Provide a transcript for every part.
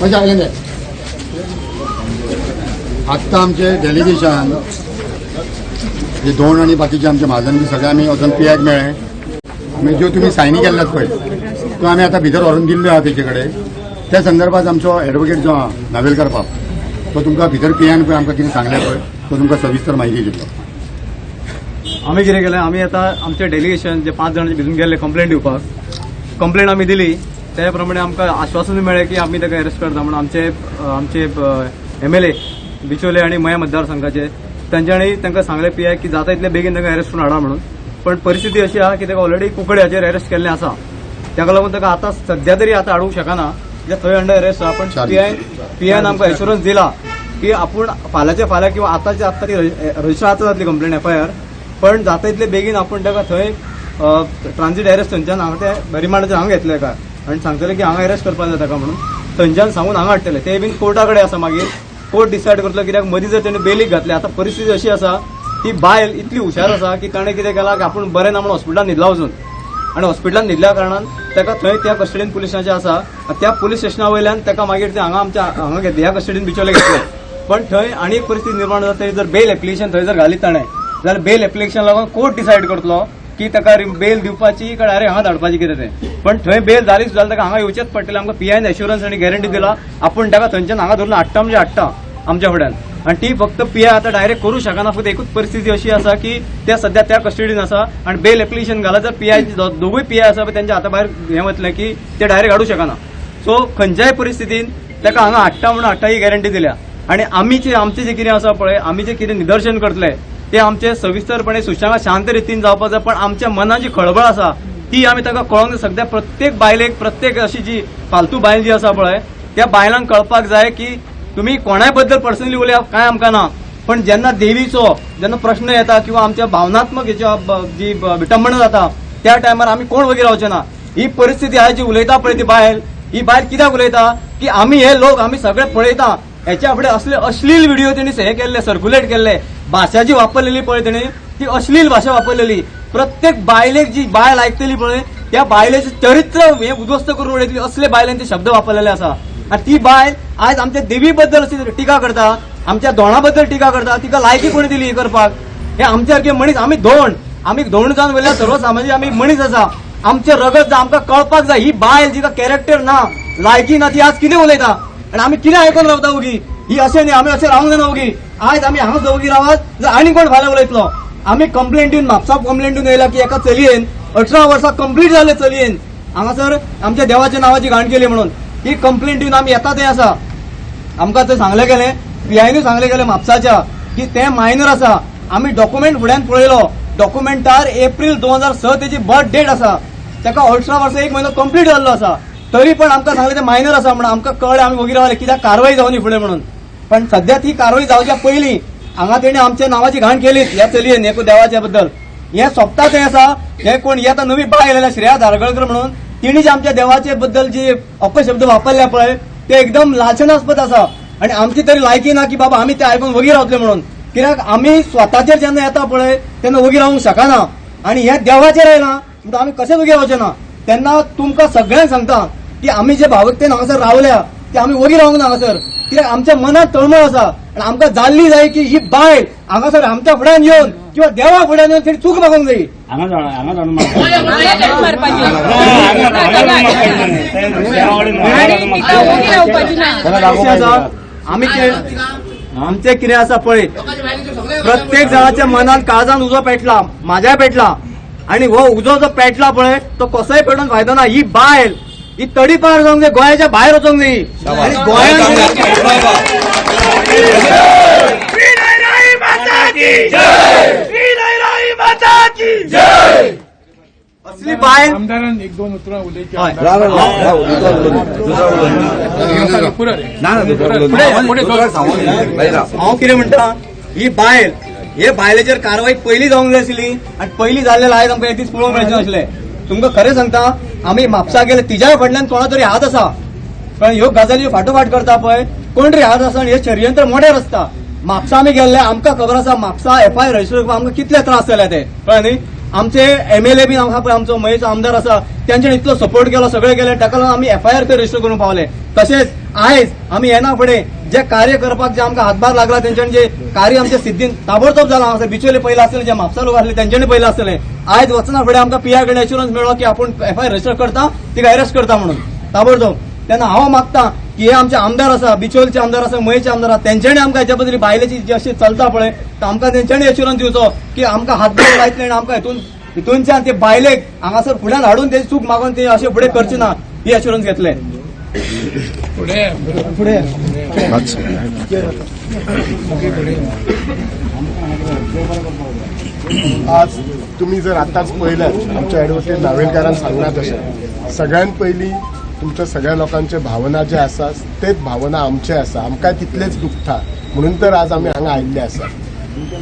म्हणजे आले नाही आत्ता आमचे डेलिगेशन हे दोन आणि बाकीचे आमचे महाजन बी सगळे आमी वचून पियाक मेळ्ळे मागीर ज्यो तुमी सायनी केल्ल्यात पळय त्यो आमी आतां भितर व्हरून दिल्ल्यो आहा तेजे कडेन त्या संदर्भात आमचो एडवोकेट जो आहा नावेलकर बाब तो तुमकां भितर पियान पळय आमकां कितें सांगलें पळय तो तुमकां सविस्तर म्हायती दितलो आम्ही कितें केलें? आमी आतां आमचें डेलिगेशन जे पांच जाण भितून गेल्ले कंप्लेंट दिवपाक कंप्लेंट आमी दिली. त्या प्रमाणे आमकां आश्वासन मेळ्ळें की आमी ताका अरेस्ट करता म्हणून आमचे आमचे एम एल ए बिचोले आनी मया मतदारसंघाचे तांच्यांनी तांकां सांगलें पी आय की जाता तितले बेगीन ताका अरेस्ट करून हाडा म्हणून. पण परिस्थिती अशी आहा की ताका ऑलरेडी कुकड्याचेर अरेस्ट केल्लें आसा ताका लागून ताका आतां सध्या तरी आतां हाडूंक शकना जे थंय अंडर अरेस्ट आहा. पण पी आय पी आयन आमकां एश्युरन्स दिला की आपूण फाल्यांचे फाल्यां किंवा आतांचे आत्ता ती रजिस्टर आतां जातली कंप्लेंट एफ आय आर पण जाता तितले बेगीन आपूण ताका थंय ट्रान्झीट अरेस्ट थंयच्यान हांगा ते रिमांडाचेर हांगा घेतले काय आनी सांगतले की हांगा अरेस्ट करपाक जाय ताका म्हणून? थंयच्यान सांगून हांगा हाडटले ते बीन कोर्टा कडेन आसा मागीर कोर्ट डिसायड करतलो कित्याक मदीं जर तेणें बेलीक घातले. आतां परिस्थिती अशी आसा ती बायल इतली हुशार आसा की ताणें कितें केलां की आपूण बरें ना म्हणून हॉस्पिटलान न्हिदला वचून आनी हॉस्पिटलान न्हिदल्या कारणान ताका थंय त्या कस्टडीन पुलीस स्टेशनाचे आसा त्या पुलीस स्टेशना वयल्यान ताका मागीर ते हांगा आमच्या हांगा घेतले. ह्या कस्टडीन बिचोले घेतले. पण थंय आनी एक परिस्थिती निर्माण जाता जर बेल एप्लिकेशन थंय जर घालीत ताणें जाल्यार बेल एप्लिकेशन लागून कोर्ट डिसायड करतलो की ताका बेल दिवपाची काय डायरेक्ट हांगा धाडपाची कितें तें पण थंय बेल जाली सुद्दां ताका हांगा येवचेच पडटलें. आमकां पी आयन एश्युरन्स आनी गॅरंटी दिला. आपूण ताका थंयच्यान हांगा धरून हाडटा म्हणजे हाडटा आमच्या फुड्यान. आणि ती फक्त पी आय आतां डायरेक्ट करू शकना. फक्त एकूच परिस्थिती अशी आसा की त्या सध्या त्या कस्टडीन आसा आणि बेल एप्लिकेशन घाला. जर पी आय दोगूय पी आय आसा पळय त्यांच्या हाता भायर हें वतलें की ते डायरेक्ट हाडूं शकना. सो खंयच्याय परिस्थितीन ताका हांगा हाडटा म्हणून हाडटा ही गॅरंटी दिल्या. आणि आमी जे आमचें जे कितें आसा पळय आमी जे कितें निदर्शन करतले ते आमचे सविस्तरपणे सुशांत शांत रितीन जावपाक जाय पण आमच्या मनात जी खळबळ आसा ती आमी ताका कळोंक जाय प्रत्येक बायलेक प्रत्येक अशी जी फालतू बायल जी आसा पळय त्या बायलांक कळपाक जाय की तुम्ही कोणायबद्दल पर्सनली उलया काय आमकां ना. पण जेन्ना देवीचो जेन्ना प्रश्न येता किंवा आमच्या भावनात्मक हेच्या जी ब- विटंबना जाता त्या टायमार आमी कोण वगैरे रावचे ना. ही परिस्थिती आहे जी उलयता पळय ती बायल ही बायल कित्याक उलयता? की आमी हे लोक आमी सगळे पळयता. हेच्या फुडें असले अश्लील व्हिडिओ तेणी हे केल्ले सर्क्युलेट केल्ले भाशा जी वापरलेली पळय तेणी ती अश्लील भाशा वापरलेली. प्रत्येक बायलेक जी बायल आयकतली पळय त्या बायलेचे चरित्र हे उद्ध्वस्त करून उडयतली असले बायलांचे शब्द वापरलेले आसा आणि ती बायल आज आमच्या देवी बद्दल टिका करता आमच्या दोणा बद्दल टिका करता तिका लायकी कोणी दिली हे करपाक? हे आमच्या सारखे मनीस आमी धोंड आमी धोंड जावन वेल्या सर्वसामाजीक आमी मनीस आसा आमचे रगत जा आमकां कळपाक जाय ही बायल जिका कॅरेक्टर ना लायकी ना ती आज कितें उलयता आणि आमी कितें आयकून रावता उगी. ही अशें न्ही आमी अशें रावंक जायना उगी. आयज आमी हांगा उगी रावात. जर आनी कोण भाला उलयतलो आमी कंप्लेंट दिवन म्हापसा कंप्लेंट दिवन येयला की एका चलयेन अठरा वर्सां कंप्लीट जाले चलयेन. हांगासर आमच्या देवाच्या नांवाची घाण केली म्हणून. ही कंप्लेंट दिवन आमी येता थंय आसा आमकां थंय सांगलें गेलें पीआयनूय सांगलें गेलें म्हापसाच्या की तें मायनर आसा आमी डॉक्युमेंट फुड्यान पळयलो. डॉक्युमेंटार एप्रील दोन हजार स तेजी बर्थ डेट आसा ताका अठरा वर्सां एक म्हयनो कंप्लीट जाल्लो आसा तरी पण आमकां सांगलें तें मायनर आसा म्हणून आमकां कळ्ळें आमी वगैरे रावले कित्याक कारवाय जावनी फुडें म्हणून. पण सध्या ती कारवाय जावच्या पयलीं हांगा तेणी आमच्या नांवाची घाण केली. ह्या चलयेन हे देवाच्या बद्दल. हे सोंपता थंय आसा हे कोण येता नवी बाय आयलेल्या श्रेया धारगळकर म्हणून. तिणी जे आमच्या देवाचे बद्दल जे अपशब्द वापरल्या पळय ते एकदम लाचनास्पद आसा आणि आमची तरी लायकी ना की बाबा आमी ते आयकून वगी रावतले म्हणून. कित्याक आमी स्वताचेर जेन्ना येता पळय तेन्ना वगी रावंक शकना. आणि हे देवाचेर आयला म्हणून आमी कशें वगी रावचे ना तेन्ना तुमकां सगळ्यांक सांगता. की आमी जे भावकतेन हांगासर रावल्या ते आमी वगी रावंक ना हांगासर कित्याक आमच्या मनात तळमळ आसा आणि आमकां जाल्ली जाय की ही बायल हांगासर आमच्या फुड्यान येवन किंवा देवा फुड्यान येवन तेणी चूक मागूंक जायी आमी ते आमचे कितें आसा पळय प्रत्येक जणाच्या मनात काळजान उजो पेटला म्हाज्याय पेटला. आणि हो उजो जो पेटला पळय तो कसोय पेटून फायदो ना ही बायल ही तडी पार जावंक जाय गोंयाच्या भायर वचोंक जाय आणि गोंयांत असली बायल आमदारान एक दोन उतरां उलयची हय. हांव कितें म्हणटा ही बायल हे बायलेचेर कारवाई पयली जावंक जाय आशिल्ली आनी पयली जाल्लें आयज आमकां दीस पळोवंक मेळचें तुमकां खरें सांगता आमी म्हापसा गेले तिच्याय फाटल्यान कोणा तरी हात आसा पण ह्यो गजाली फाटोफाट करता पळय कोण तरी हात आसा आनी हे षडयंत्र मोठेर आसता म्हापसा आमी गेल्ले आमकां खबर आसा म्हापसा एफ आय रजिस्टर करपाक आमकां कितले त्रास जाले ते. कळ्ळें न्ही आमचे एम एल ए बी आमकां पळय आमचो महेश आमदार आसा तेंच्यानी इतलो सपोर्ट केलो सगळें केलें ताका लागून आमी एफ आय आर रजिस्टर करून पावले. तशेंच आयज आमी येना फुडें जे कार्य करपाक जे आमकां हातभार लागला तेंच्यानी जे कार्य आमच्या सिद्धीन ताबडतोब जालां हांगासर बिचोले पयले आसले जे म्हापसा लोक आसले तेंच्यानी पयलें आसले आयज वचना फुडें आमकां पी कडेन एश्युरन्स मेळ्ळो की आपूण एफ आय रजिस्टर करता तिका अरेस्ट करता म्हणून. ताबडतोब. तेन्ना हांव मागता की हे आमचे आमदार आसा बिचोलचे आमदार आसा मयचे आमदार आसा तेंच्यांनी आमकां हेच्या बद्दल बायलेची जी अशी चलता पळय तर आमकां तेंच्यांनी एश्युरन्स दिवचो की आमकां हातभार लायतले आनी आमकां हितून हितूनच्यान ते बायलेक हांगासर फुड्यान हाडून तेजी चूक मागून ते अशें फुडें करचे ना ही एश्युरन्स घेतले. पुढे. फुडें आज तुम्ही जर आताच पळयल्यात आमच्या ॲडव्होकेट नावेलकारान सांगला तशें सगळ्यात पयलीं तुमच्या सगळ्या लोकांचे भावना जे आसा तेच भावना आमचे आसा आमकां तितलेच दुखता म्हणून तर आज आमी हांगा आयिल्ले आसा.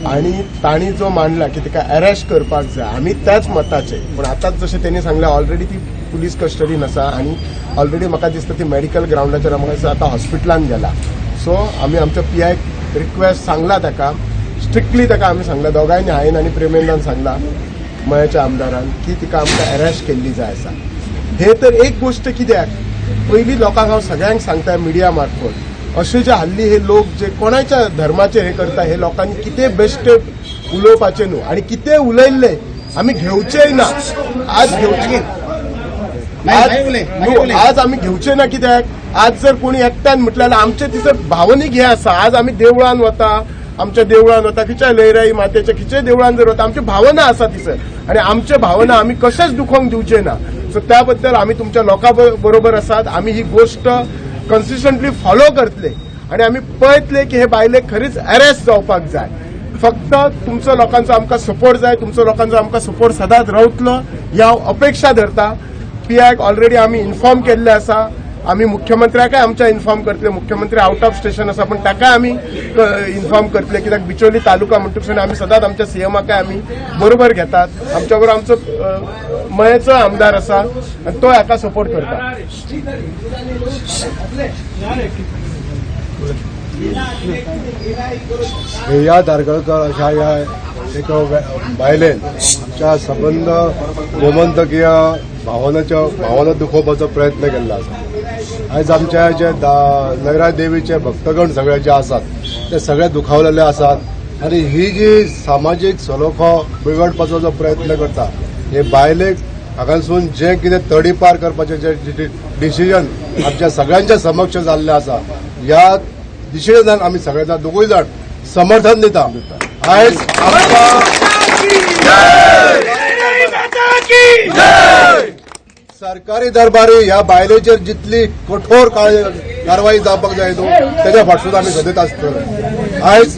आणि ताणी जो मांडला की तिका अरेस्ट करपाक जाय आमी त्याच मताचे. पूण आतांच जशें तेणी सांगलें ऑलरेडी ती पुलीस कस्टडीन आसा आनी ऑलरेडी म्हाका दिसता ती मेडिकल ग्रावंडाचेर आमकां दिसता आतां हॉस्पिटलान गेला. सो आमी आमच्या पी आयक रिक्वेस्ट सांगला ताका स्ट्रिक्टली ताका आमी सांगला. दोगांयनी हांवें आनी प्रेमेंदान सांगला. मयाच्या आमदारान की तिका आमकां अरेस्ट केल्ली जाय आसा हे तर एक गोश्ट कित्याक पयलीं लोकांक हांव सगळ्यांक सांगता मिडिया मार्फत. अशे जे हाल्ली हे लोक जे कोणाच्या धर्माचे हे करता हे लोकांनी कितें बेश्टे उलोवपाचे न्हू? आनी कितें उलयल्ले? आमी घेवचेय ना. आज घेवचे आज न्हू, आज आमी घेवचे ना कित्याक आज जर कोणी एकट्यान म्हटल्यार आमचे तिसर भावनीक हे आसा आज आमी देवळान वता आमच्या देवळान वता खंयच्याय लयराई मातेच्या खंयच्याय देवळान जर वता आमची भावना आसा तिसर आणि आमचे भावना आमी कशेच दुखोवंक दिवचे ना? सो त्या बद्दल आमी तुमच्या लोकां बरोबर आसात आमी ही गोष्ट कन्सिस्टंटली फॉलो करतले. आणि आमी पळयतले की हे बायलेक खरीच अरेस्ट जावपाक जाय. फक्त तुमचो लोकांचो आमकां सपोर्ट जाय तुमचो लोकांचो आमकां सपोर्ट सदांच रावतलो ही हांव अपेक्षा धरता. पी ऑलरेडी आमी इन्फॉर्म केल्ले आसा आमी मुख्यमंत्र्याकय आमच्या इन्फॉर्म करतले मुख्यमंत्री आउट ऑफ स्टेशन आसा पण ताकाय आमी इन्फॉर्म करतले कित्याक बिचोली तालुका म्हणटकच आमी सदांच आमच्या सीएमाकाय आमी बरोबर घेतात. आमच्या बरोबर आमचो मयेचो आमदार आसा आनी तो हाका सपोर्ट करता या दारगळकर अशा या एक बायलेन आमच्या संबंध गोमंतकीय भावनाच्या भावना दुखोवपाचो प्रयत्न केल्लो आसा. आयज आमच्या जे दा- देवीचे भक्तगण सगळे जे आसात ते सगळे दुखावलेले आसात आणि ही जी सामाजीक सलोखो बिगडपाचो जो प्रयत्न करता हे बायलेक हांगासून जे कितें तडीपार करपाचें जे डिसिजन आमच्या सगळ्यांच्या समक्ष जाल्लें आसा ह्या दिशेन आमी सगळे जाण दोगूय जाण समर्थन दिता आयज सरकारी दरबारी ह्या बायलेचेर जितली कठोर कारवाई जावपाक जाय न्हू त्याच्या फाटसून आमी सदीत आसतले आयज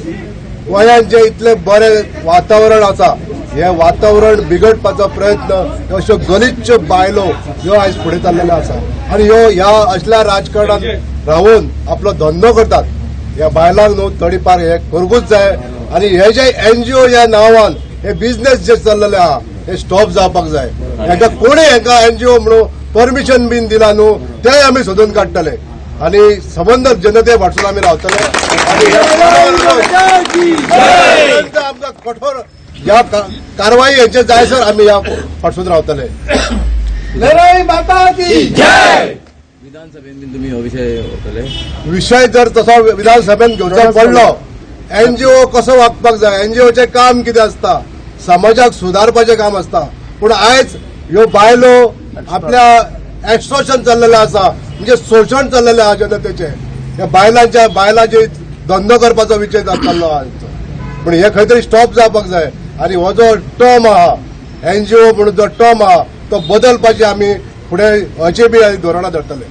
गोंयांत जे इतले बरें वातावरण आसा हे वातावरण बिगडपाचो प्रयत्न अश्यो गलिच्छ बायलो ह्यो आयज फुडें चाललेल्यो आसा आनी ह्यो ह्या असल्या राजकारणात रावून आपलो धंदो करतात. ह्या बायलांक न्हू तडीपार हे करूंकूच जाय आनी हे जे एनजीओ ह्या नांवान हे बिझनेस जे चल्लेले आहा हे स्टॉप जावपाक जाय. हाका कोणी हाका एनजीओ म्हणून परमिशन बीन दिला न्हू तेय आमी सोदून काडटले. आनी सबंद जनते फाटसून आमी रावतले. आनी आमकां कठोर ह्या का- कारवाई हेंचे जायसर आमी ह्या फाटसून रावतले. विधानसभेत तुम्ही हो विषय विषय जर तसो विधानसभेन घेवचो पडलो एनजीओ कसो वागपाक जाय? एनजीओचें काम कितें आसता समाजाक सुदारपाचें काम आसता पूण आयज ह्यो बायलो आपल्या एक्स्ट्रोशन चल्लेलें आसा. म्हणजे शोशण चल्लेलें आहा जनतेचें. ह्या बायलांच्या बायलांचे धंदो करपाचो विचार चाललो आहा पूण हे खंय तरी स्टॉप जावपाक जाय. आनी हो जो टर्म आहा एनजीओ म्हणून जो टर्म आहा तो बदलपाची आमी फुडें अचे बी धोरणां धरतले.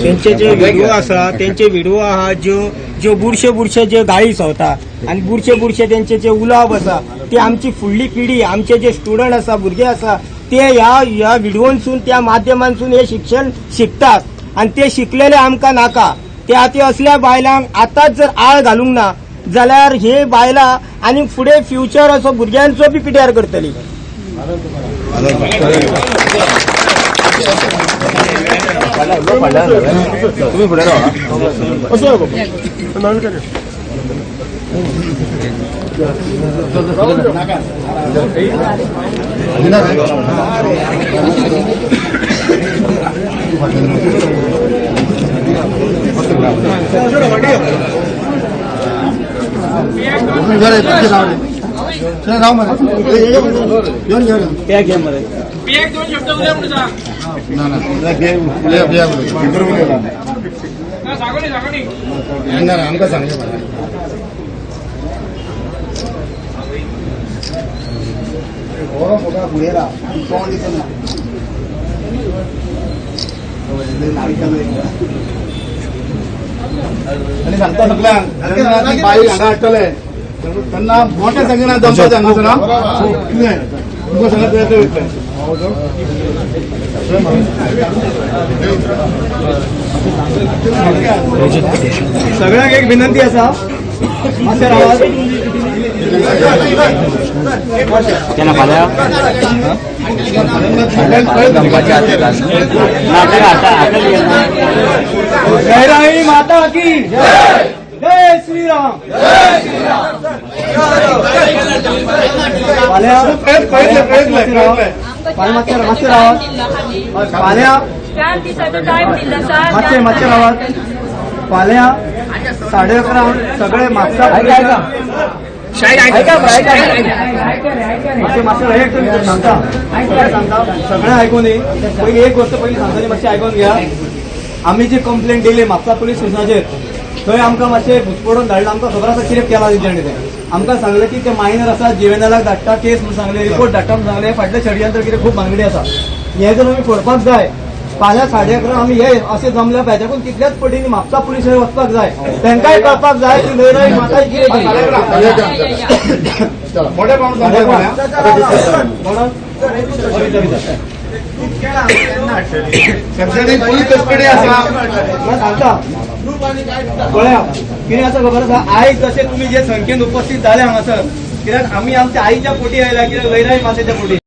त्यांचे जे व्हिडिओ आसा त्यांचे व्हिडिओ आहा ज्यो ज्यो बुरशे बुरशे जे गाळी सवता आणि बुरशे बुरशे त्यांचे जे उलाव आसा ती आमची फुडली पिढी आमचे जे स्टुडंट आसा भुरगे आसा ते ह्या ह्या व्हिडिओनसून त्या माध्यमांसून हे शिक्षण शिकतात. आणि ते शिकलेले आमकां नाका. ते आता असल्या बायलांक आतांच जर आळ घालूंक ना जाल्यार हे बायलां आणि फुडें फ्युचर असो भुरग्यांचो बी पिड्यार करतली. तुम्ही फुडें रावा नवेलकर एक दोन शब्द उद्या म्हणून सांग ना, सांगू सांगू आमकां सांगले मला आणि सांगता सगळ्यांक ती बाई हांगा हाडटले तेन्ना मोठ्या संख्येन ना कितें तुमकां येता वयतले सगळ्यांक एक विनंती असा मातशें रावात त्यांना फाल्या जयराई माता की जय. श्रीराम. फाल्या फाल्या मातशें मातशें रावात फाल्या दिसाचो टायम दिल्लो आसा मातशें मातशें रावात फाल्या साडे अकरा सगळे ऐका मातशें मातशें एक मिनिट सांगता. सगळें सांगता. सगळें आयकून ये. पयली एक गोष्ट पयली सांगता ती मातशी आयकून घ्या. आमी जी कंप्लेंट दिली म्हापसा पोलीस स्टेशनाचेर थंय आमकां मातशें घुसपडून धाडला. आमकां खबर आसा कितें केलां तेंच्यांनी तें आमकां सांगलें की ते मायनर आसा जिवेनालाक धाडटा केस म्हणून सांगले रिपोर्ट धाडटा म्हणून सांगले फाटल्या षडयंत्र कितें खूब भांगडी आसा. हें जर आमी फोडपाक जाय फाल्यां साडे अकरा आमी हे अशें जमल्या भायच्याकून कितल्याच पटींनी म्हापसा पुलिसांनी वचपाक जाय. तांकांय कळपाक जाय की लयराई माता कितें. मोठे पोलीस कस्टडी आसा सांगता पळया कितें आसा खबर आसा आयज जशें तुमी जे संख्येन उपस्थित जाल्या हांगासर कित्याक आमी आमच्या आईच्या पोटी आयल्या कित्याक वैराई मातेच्या पोटी.